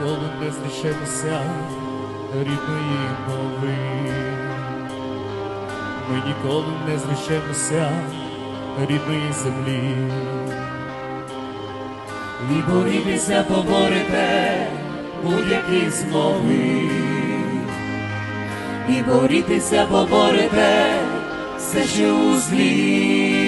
ніколи не зрішемося рідної мови. Ми ніколи не зрішемося рідної землі. І борітеся, поборете будь-які змови. І борітеся, поборете все, що у злі.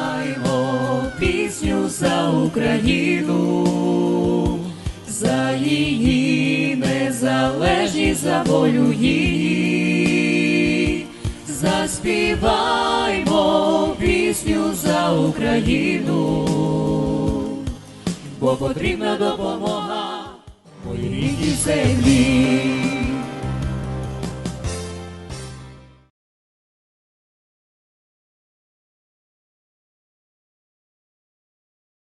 Україну, за її незалежність, за волю її. Заспіваймо пісню за Україну, бо потрібна допомога моїй землі.